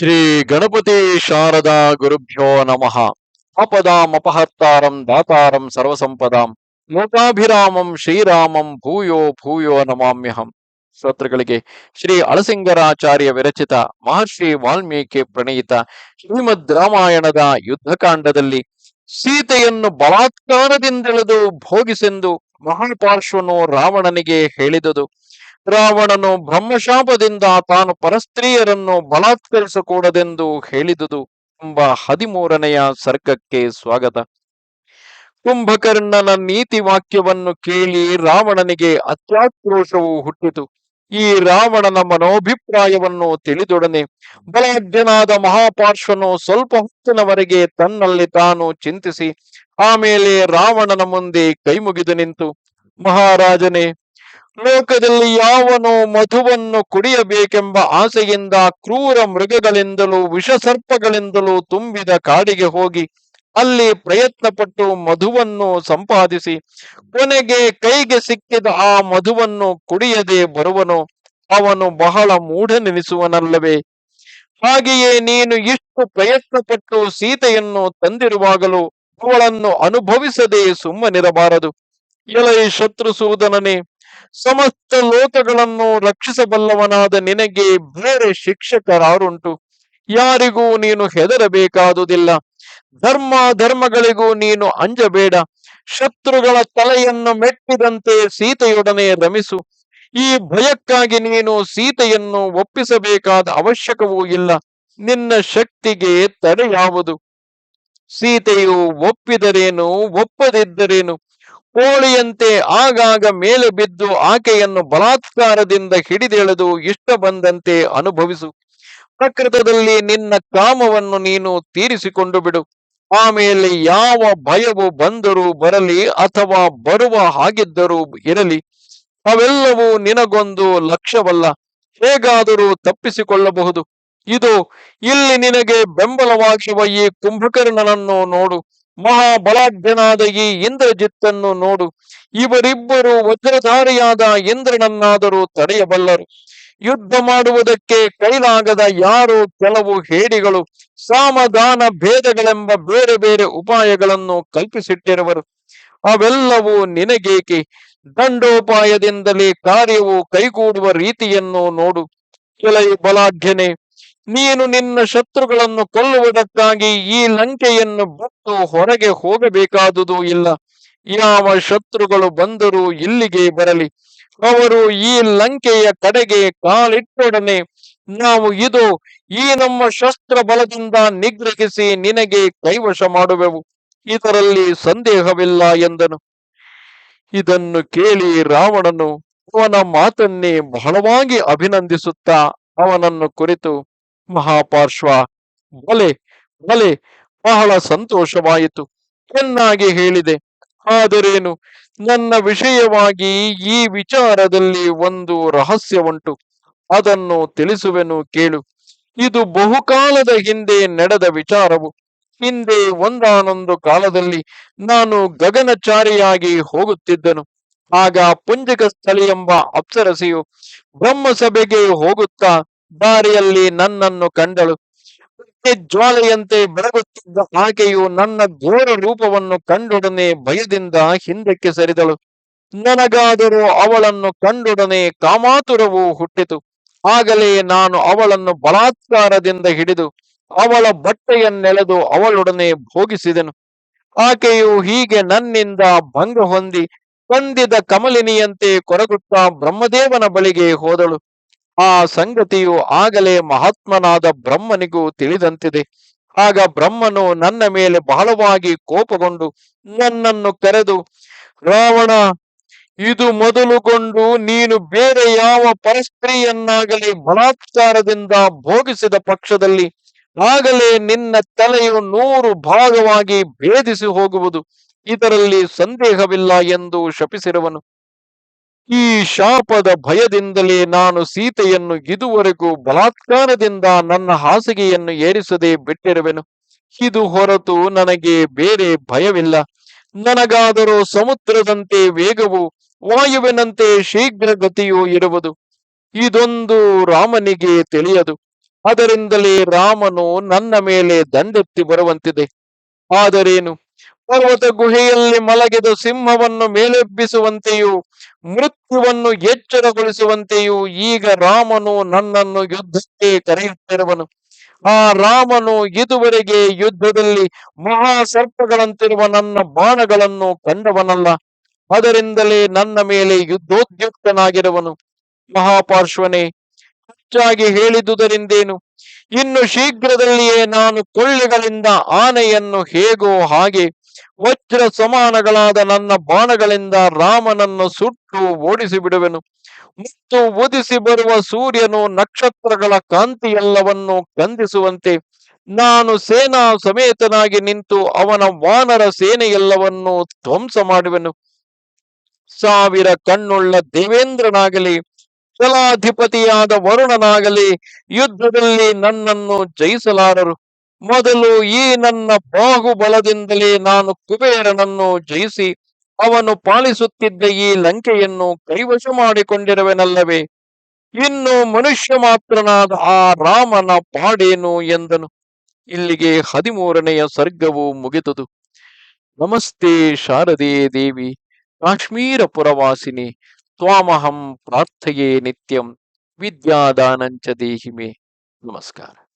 ಶ್ರೀ ಗಣಪತಿ ಶಾರದಾ ಗುರುಭ್ಯೋ ನಮಃ. ಆಪದಾಮಪಹರ್ತಾರಂ ದಾತಾರಂ ಸರ್ವಸಂಪದಾಂ. ಲೋಕಾಭಿರಾಮಂ ಶ್ರೀರಾಮಂ ಭೂಯೋ ಭೂಯೋ ನಮಾಮ್ಯಹಂ. ಶ್ರೋತೃಗಳಿಗೆ ಶ್ರೀ ಅಳಸಿಂಗರಾಚಾರ್ಯ ವಿರಚಿತ ಮಹರ್ಷಿ ವಾಲ್ಮೀಕಿ ಪ್ರಣೀತ ಶ್ರೀಮದ್ ರಾಮಾಯಣದ ಯುದ್ಧಕಾಂಡದಲ್ಲಿ ಸೀತೆಯನ್ನು ಬಲಾತ್ಕಾರದಿಂದೆಳೆದು ಭೋಗಿಸೆಂದು ಮಹಾಪಾರ್ಶ್ವನು ರಾವಣನಿಗೆ ಹೇಳಿದುದು. ರಾವಣನು ಬ್ರಹ್ಮಶಾಪದಿಂದ ತಾನು ಪರಸ್ತ್ರೀಯರನ್ನು ಬಲಾತ್ಕರಿಸಕೂಡದೆಂದು ಹೇಳಿದುದು ಎಂಬ ಹದಿಮೂರನೆಯ ಸರ್ಗಕ್ಕೆ ಸ್ವಾಗತ. ಕುಂಭಕರ್ಣನ ನೀತಿ ವಾಕ್ಯವನ್ನು ಕೇಳಿ ರಾವಣನಿಗೆ ಅತ್ಯಾಕ್ರೋಶವು ಹುಟ್ಟಿತು. ಈ ರಾವಣನ ಮನೋಭಿಪ್ರಾಯವನ್ನು ತಿಳಿದೊಡನೆ ಬಲಾಢ್ಯನಾದ ಮಹಾಪಾರ್ಶ್ವನು ಸ್ವಲ್ಪ ಹೊತ್ತಿನವರೆಗೆ ತನ್ನಲ್ಲಿ ತಾನು ಚಿಂತಿಸಿ ಆಮೇಲೆ ರಾವಣನ ಮುಂದೆ ಕೈಮುಗಿದು ನಿಂತು, ಮಹಾರಾಜನೇ ಲೋಕದಲ್ಲಿ ಯಾವನು ಮಧುವನ್ನು ಕುಡಿಯಬೇಕೆಂಬ ಆಸೆಯಿಂದ ಕ್ರೂರ ಮೃಗಗಳಿಂದಲೂ ವಿಷಸರ್ಪಗಳಿಂದಲೂ ತುಂಬಿದ ಕಾಡಿಗೆ ಹೋಗಿ ಅಲ್ಲಿ ಪ್ರಯತ್ನಪಟ್ಟು ಮಧುವನ್ನು ಸಂಪಾದಿಸಿ ಕೊನೆಗೆ ಕೈಗೆ ಸಿಕ್ಕಿದ ಆ ಮಧುವನ್ನು ಕುಡಿಯದೆ ಬರುವನು. ಅವನು ಬಹಳ ಮೂಢನೆನಿಸುವನಲ್ಲವೇ? ಹಾಗೆಯೇ ನೀನು ಇಷ್ಟು ಪ್ರಯತ್ನಪಟ್ಟು ಸೀತೆಯನ್ನು ತಂದಿರುವಾಗಲೂ ಅವಳನ್ನು ಅನುಭವಿಸದೆ ಸುಮ್ಮನಿರಬಾರದು. ಎಲೈ ಶತ್ರುಸೂದನನೇ ಸಮಸ್ತ ಲೋಕಗಳನ್ನು ರಕ್ಷಿಸಬಲ್ಲವನಾದ ನಿನಗೆ ಬೇರೆ ಶಿಕ್ಷಕರಾರುಂಟು. ಯಾರಿಗೂ ನೀನು ಹೆದರಬೇಕಾದುದಿಲ್ಲ. ಧರ್ಮ ಧರ್ಮಗಳಿಗೂ ನೀನು ಅಂಜಬೇಡ. ಶತ್ರುಗಳ ತಲೆಯನ್ನು ಮೆಟ್ಟಿದಂತೆ ಸೀತೆಯೊಡನೆ ರಮಿಸು. ಈ ಭಯಕ್ಕಾಗಿ ನೀನು ಸೀತೆಯನ್ನು ಒಪ್ಪಿಸಬೇಕಾದ ಅವಶ್ಯಕವೂ ಇಲ್ಲ. ನಿನ್ನ ಶಕ್ತಿಗೆ ತಡೆ ಯಾವುದು ಸೀತೆಯು ಒಪ್ಪಿದರೇನು, ಒಪ್ಪದಿದ್ದರೇನು? ಕೋಳಿಯಂತೆ ಆಗಾಗ ಮೇಲೆ ಬಿದ್ದು ಆಕೆಯನ್ನು ಬಲಾತ್ಕಾರದಿಂದ ಹಿಡಿದೆಳೆದು ಇಷ್ಟ ಬಂದಂತೆ ಅನುಭವಿಸು. ಪ್ರಕೃತದಲ್ಲಿ ನಿನ್ನ ಕಾಮವನ್ನು ನೀನು ತೀರಿಸಿಕೊಂಡು ಬಿಡು. ಆಮೇಲೆ ಯಾವ ಭಯವು ಬಂದರೂ ಬರಲಿ ಅಥವಾ ಬರುವ ಹಾಗಿದ್ದರೂ ಇರಲಿ, ಅವೆಲ್ಲವೂ ನಿನಗೊಂದು ಲಕ್ಷ್ಯವಲ್ಲ. ಹೇಗಾದರೂ ತಪ್ಪಿಸಿಕೊಳ್ಳಬಹುದು. ಇದು, ಇಲ್ಲಿ ನಿನಗೆ ಬೆಂಬಲವಾಗಿರುವ ಈ ಕುಂಭಕರ್ಣನನ್ನು ನೋಡು. ಮಹಾಬಲಾಢ್ಯನಾದ ಈ ಇಂದ್ರಜಿತ್ತನ್ನು ನೋಡು. ಇವರಿಬ್ಬರು ವಜ್ರಧಾರಿಯಾದ ಇಂದ್ರನನ್ನಾದರೂ ತಡೆಯಬಲ್ಲರು. ಯುದ್ಧ ಮಾಡುವುದಕ್ಕೆ ಕೈಲಾಗದ ಯಾರು ಕೆಲವು ಹೇಡಿಗಳು ಸಾಮಧಾನ ಭೇದಗಳೆಂಬ ಬೇರೆ ಬೇರೆ ಉಪಾಯಗಳನ್ನು ಕಲ್ಪಿಸಿಟ್ಟಿರುವರು. ಅವೆಲ್ಲವೂ ನಿನಗೇಕೆ? ದಂಡೋಪಾಯದಿಂದಲೇ ಕಾರ್ಯವು ಕೈಗೂಡುವ ರೀತಿಯನ್ನು ನೋಡು. ಕೆಲವು ಬಲಾಢ್ಯನೆ ನೀನು ನಿನ್ನ ಶತ್ರುಗಳನ್ನು ಕೊಲ್ಲುವುದಕ್ಕಾಗಿ ಈ ಲಂಕೆಯನ್ನು ಬಿಟ್ಟು ಹೊರಗೆ ಹೋಗಬೇಕಾದುದು ಇಲ್ಲ. ಯಾವ ಶತ್ರುಗಳು ಬಂದರೂ ಇಲ್ಲಿಗೆ ಬರಲಿ. ಅವರು ಈ ಲಂಕೆಯ ಕಡೆಗೆ ಕಾಲಿಟ್ಟೊಡನೆ, ನಾವು ಇದು, ಈ ನಮ್ಮ ಶಸ್ತ್ರ ಬಲದಿಂದ ನಿಗ್ರಹಿಸಿ ನಿನಗೆ ಕೈವಶ ಮಾಡುವೆವು. ಇದರಲ್ಲಿ ಸಂದೇಹವಿಲ್ಲ ಎಂದನು. ಇದನ್ನು ಕೇಳಿ ರಾವಣನು ಅವನ ಮಾತನ್ನೇ ಬಹಳವಾಗಿ ಅಭಿನಂದಿಸುತ್ತಾ ಅವನನ್ನು ಕುರಿತು ಮಹಾಪಾರ್ಶ್ವ. ಬಲೆ ಬಲೆ ಬಹಳ ಸಂತೋಷವಾಯಿತು. ಚೆನ್ನಾಗಿ ಹೇಳಿದೆ. ಆದರೇನು? ನನ್ನ ವಿಷಯವಾಗಿ ಈ ವಿಚಾರದಲ್ಲಿ ಒಂದು ರಹಸ್ಯ ಉಂಟು ಅದನ್ನು ತಿಳಿಸುವೆನು ಕೇಳು. ಇದು ಬಹುಕಾಲದ ಹಿಂದೆ ನಡೆದ ವಿಚಾರವು. ಹಿಂದೆ ಒಂದಾನೊಂದು ಕಾಲದಲ್ಲಿ ನಾನು ಗಗನಚಾರಿಯಾಗಿ ಹೋಗುತ್ತಿದ್ದನು. ಆಗ ಪುಂಜಕ ಸ್ಥಳಿ ಎಂಬ ಅಪ್ಸರಸಿಯು ಬ್ರಹ್ಮಸಭೆಗೆ ಹೋಗುತ್ತಾ ದಾರಿಯಲ್ಲಿ ನನ್ನನ್ನು ಕಂಡಳು. ಜ್ವಾಲೆಯಂತೆ ಬೆಳಗುತ್ತಿದ್ದ ಆಕೆಯು ನನ್ನ ಘೋರ ರೂಪವನ್ನು ಕಂಡೊಡನೆ ಭಯದಿಂದ ಹಿಂದಕ್ಕೆ ಸರಿದಳು. ನನಗಾದರೂ ಅವಳನ್ನು ಕಂಡೊಡನೆ ಕಾಮಾತುರವು ಹುಟ್ಟಿತು. ಆಗಲೇ ನಾನು ಅವಳನ್ನು ಬಲಾತ್ಕಾರದಿಂದ ಹಿಡಿದು ಅವಳ ಬಟ್ಟೆಯನ್ನೆಳೆದು ಅವಳೊಡನೆ ಭೋಗಿಸಿದೆನು. ಆಕೆಯು ಹೀಗೆ ನನ್ನಿಂದ ಭಂಗ ಹೊಂದಿ, ಕಂದಿದ ಕಮಲಿನಿಯಂತೆ ಕೊರಗುತ್ತಾ ಬ್ರಹ್ಮದೇವನ ಬಳಿಗೆ ಹೋದಳು. ಆ ಸಂಗತಿಯು ಆಗಲೇ ಮಹಾತ್ಮನಾದ ಬ್ರಹ್ಮನಿಗೂ ತಿಳಿದಂತಿದೆ. ಆಗ ಬ್ರಹ್ಮನು ನನ್ನ ಮೇಲೆ ಬಹಳವಾಗಿ ಕೋಪಗೊಂಡು ನನ್ನನ್ನು ಕರೆದು, ರಾವಣ, ಇದು ಮೊದಲುಗೊಂಡು ನೀನು ಬೇರೆ ಯಾವ ಪರಸ್ತ್ರೀಯನ್ನಾಗಲಿ ಬಲಾತ್ಕಾರದಿಂದ ಭೋಗಿಸಿದ ಪಕ್ಷದಲ್ಲಿ ಆಗಲೇ ನಿನ್ನ ತಲೆಯು ನೂರು ಭಾಗವಾಗಿ ಭೇದಿಸಿ ಹೋಗುವುದು. ಇದರಲ್ಲಿ ಸಂದೇಹವಿಲ್ಲ ಎಂದು ಶಪಿಸಿರುವನು ಈ ಶಾಪದ ಭಯದಿಂದಲೇ ನಾನು ಸೀತೆಯನ್ನು ಇದುವರೆಗೂ ಬಲಾತ್ಕಾರದಿಂದ ನನ್ನ ಹಾಸಿಗೆಯನ್ನು ಏರಿಸದೆ ಬಿಟ್ಟಿರುವೆನು. ಇದು ಹೊರತು ನನಗೆ ಬೇರೆ ಭಯವಿಲ್ಲ. ನನಗಾದರೂ ಸಮುದ್ರದಂತೆ ವೇಗವು, ವಾಯುವಿನಂತೆ ಶೀಘ್ರ ಗತಿಯೂ ಇರುವುದು. ಇದೊಂದು ರಾಮನಿಗೆ ತಿಳಿಯದು. ಅದರಿಂದಲೇ ರಾಮನು ನನ್ನ ಮೇಲೆ ದಂಡೆತ್ತಿ ಬರುವಂತಿದೆ. ಆದರೇನು? ಪರ್ವತ ಗುಹೆಯಲ್ಲಿ ಮಲಗಿದ ಸಿಂಹವನ್ನು ಮೇಲೆಬ್ಬಿಸುವಂತೆಯೂ, ಮೃತ್ಯುವನ್ನು ಎಚ್ಚರಗೊಳಿಸುವಂತೆಯೂ ಈಗ ರಾಮನು ನನ್ನನ್ನು ಯುದ್ಧಕ್ಕೆ ಕರೆಯುತ್ತಿರುವನು. ಆ ರಾಮನು ಇದುವರೆಗೆ ಯುದ್ಧದಲ್ಲಿ ಮಹಾಸರ್ಪಗಳಂತಿರುವ ನನ್ನ ಬಾಣಗಳನ್ನು ಕಂಡವನಲ್ಲ. ಅದರಿಂದಲೇ ನನ್ನ ಮೇಲೆ ಯುದ್ಧೋದ್ಯುಕ್ತನಾಗಿರುವನು. ಮಹಾಪಾರ್ಶ್ವನೇ, ಹೆಚ್ಚಾಗಿ ಹೇಳಿದುದರಿಂದೇನು? ಇನ್ನು ಶೀಘ್ರದಲ್ಲಿಯೇ ನಾನು ಕೊಳ್ಳಿಗಳಿಂದ ಆನೆಯನ್ನು ಹೇಗೋ ಹಾಗೆ ವಜ್ರ ಸಮಾನಗಳಾದ ನನ್ನ ಬಾಣಗಳಿಂದ ರಾಮನನ್ನು ಸುಟ್ಟು ಓಡಿಸಿ ಬಿಡುವೆನು ಮತ್ತು ಉದಿಸಿ ಬರುವ ಸೂರ್ಯನು ನಕ್ಷತ್ರಗಳ ಕಾಂತಿಯೆಲ್ಲವನ್ನು ಗಂಧಿಸುವಂತೆ, ನಾನು ಸೇನಾ ಸಮೇತನಾಗಿ ನಿಂತು ಅವನ ವಾನರ ಸೇನೆಯೆಲ್ಲವನ್ನು ಧ್ವಂಸ ಮಾಡುವೆನು. ಸಾವಿರ ಕಣ್ಣುಳ್ಳ ದೇವೇಂದ್ರನಾಗಲಿ ಜಲಾಧಿಪತಿಯಾದ ವರುಣನಾಗಲಿ, ಯುದ್ಧದಲ್ಲಿ ನನ್ನನ್ನು ಜಯಿಸಲಾರರು. ಮೊದಲು ಈ ನನ್ನ ಬಾಹುಬಲದಿಂದಲೇ ನಾನು ಕುಬೇರನನ್ನು ಜಯಿಸಿ ಅವನು ಪಾಲಿಸುತ್ತಿದ್ದ ಈ ಲಂಕೆಯನ್ನು ಕೈವಶ ಮಾಡಿಕೊಂಡಿರುವೆನಲ್ಲವೇ? ಇನ್ನು ಮನುಷ್ಯ ಮಾತ್ರನಾದ ಆ ರಾಮನ ಪಾಡೇನು ಎಂದನು. ಇಲ್ಲಿಗೆ ಹದಿಮೂರನೆಯ ಸರ್ಗವು ಮುಗಿದುದು. ನಮಸ್ತೆ ಶಾರದೆ ದೇವಿ ಕಾಶ್ಮೀರ ಪುರವಾಸಿನಿ ತ್ವಾಮಹಂ ಪ್ರಾರ್ಥೆಯೇ ನಿತ್ಯಂ, ವಿದ್ಯಾದಾನಂಚ ದೇಹಿಮೆ. ನಮಸ್ಕಾರ.